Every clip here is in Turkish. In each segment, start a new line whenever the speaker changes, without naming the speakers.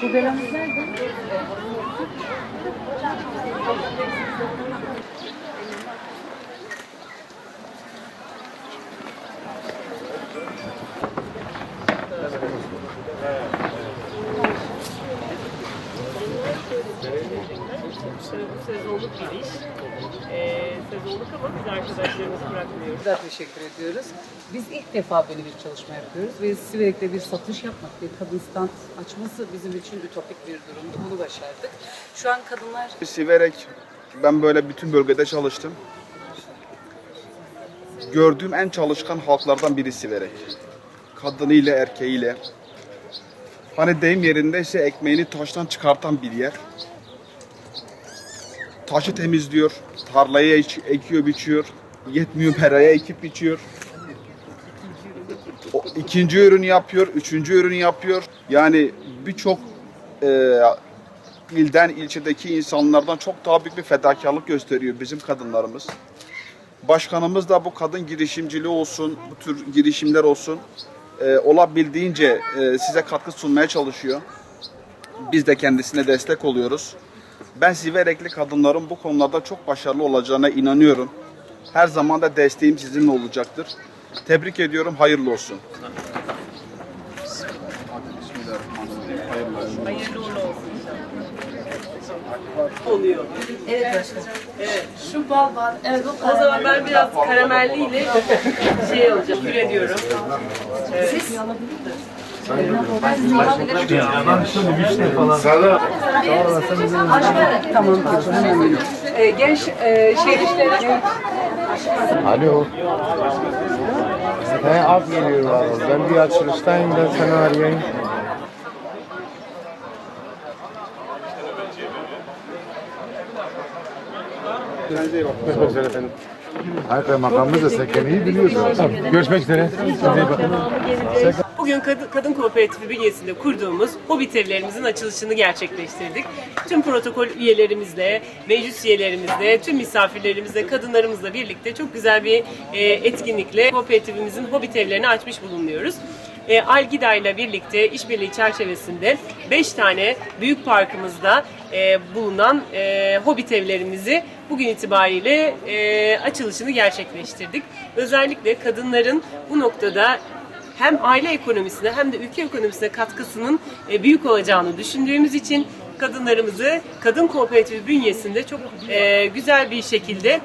Sigaramız nerede?
Sezonluk bir iş. Ee, sezonluk ama biz arkadaşlarımızı bırakmıyoruz.
Da teşekkür ediyoruz. Biz ilk defa böyle bir çalışma yapıyoruz ve Siverek'te bir satış yapmak, bir kadın stand açması bizim için ütopik bir durumdu. Bunu başardık. Şu an kadınlar
Siverek, ben böyle bütün bölgede çalıştım. Gördüğüm en çalışkan halklardan biri Siverek. Kadınıyla, erkeğiyle. Hani deyim yerindeyse ekmeğini taştan çıkartan bir yer. Taşı temizliyor, tarlaya eç- ekiyor, biçiyor. Yetmiyor peraya ekip biçiyor. O, ikinci ürünü yapıyor, üçüncü ürünü yapıyor. Yani birçok e, ilden ilçedeki insanlardan çok daha büyük bir fedakarlık gösteriyor bizim kadınlarımız. Başkanımız da bu kadın girişimciliği olsun, bu tür girişimler olsun e, olabildiğince e, size katkı sunmaya çalışıyor. Biz de kendisine destek oluyoruz. Ben Siverekli kadınların bu konularda çok başarılı olacağına inanıyorum. Her zaman da desteğim sizinle olacaktır. Tebrik ediyorum, hayırlı olsun. Hayırlı.
Oluyor.
Evet başkanım.
Evet.
Şu bal var. Evet o
O zaman ben biraz karamelliyle şey olacak, kür ediyorum.
Siz
tamam. Ee, genç e, şehirlere
Alo. He ab geliyor valla. Ben bir açılıştayım da seni arayayım. Görüşmek üzere efendim. Hayır kaymakamımız da Sekeni'yi biliyor zaten. Görüşmek üzere. Kendinize iyi bakın.
Bugün kadın, kadın kooperatifi bünyesinde kurduğumuz Hobbit evlerimizin açılışını gerçekleştirdik. Tüm protokol üyelerimizle, meclis üyelerimizle, tüm misafirlerimizle, kadınlarımızla birlikte çok güzel bir e, etkinlikle kooperatifimizin Hobbit evlerini açmış bulunuyoruz. E, Algida ile birlikte işbirliği çerçevesinde 5 tane büyük parkımızda e, bulunan e, Hobbit evlerimizi bugün itibariyle e, açılışını gerçekleştirdik. Özellikle kadınların bu noktada hem aile ekonomisine hem de ülke ekonomisine katkısının e, büyük olacağını düşündüğümüz için kadınlarımızı kadın kooperatifi bünyesinde çok e, güzel bir şekilde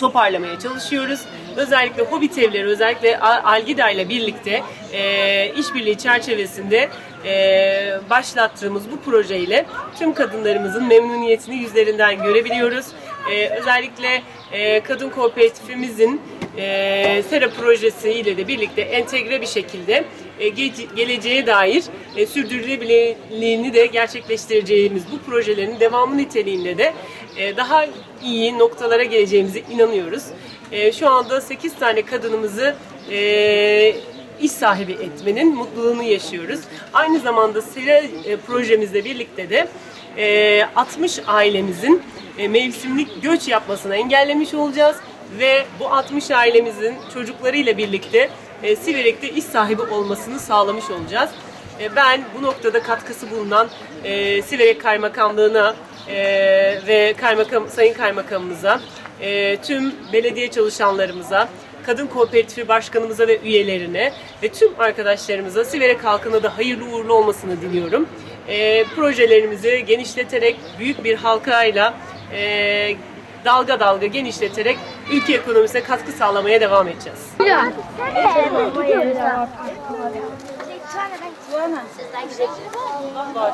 toparlamaya çalışıyoruz. Özellikle Hobbit evleri, özellikle Al- Algida ile birlikte e, işbirliği çerçevesinde e, başlattığımız bu projeyle tüm kadınlarımızın memnuniyetini yüzlerinden görebiliyoruz. E, özellikle e, kadın kooperatifimizin e, Sera projesiyle de birlikte entegre bir şekilde e, ge- geleceğe dair e, sürdürülebilirliğini de gerçekleştireceğimiz bu projelerin devamı niteliğinde de e, daha iyi noktalara geleceğimize inanıyoruz. E, şu anda 8 tane kadınımızı e, iş sahibi etmenin mutluluğunu yaşıyoruz. Aynı zamanda Sera e, projemizle birlikte de e, 60 ailemizin e, mevsimlik göç yapmasını engellemiş olacağız ve bu 60 ailemizin çocuklarıyla birlikte e, Siverek'te iş sahibi olmasını sağlamış olacağız. E, ben bu noktada katkısı bulunan e, Siverek Kaymakamlığı'na e, ve kaymakam, Sayın Kaymakamımıza, e, tüm belediye çalışanlarımıza, Kadın Kooperatifi Başkanımıza ve üyelerine ve tüm arkadaşlarımıza Siverek halkına da hayırlı uğurlu olmasını diliyorum. E, projelerimizi genişleterek büyük bir halkayla e, dalga dalga genişleterek ülke ekonomisine katkı sağlamaya devam edeceğiz.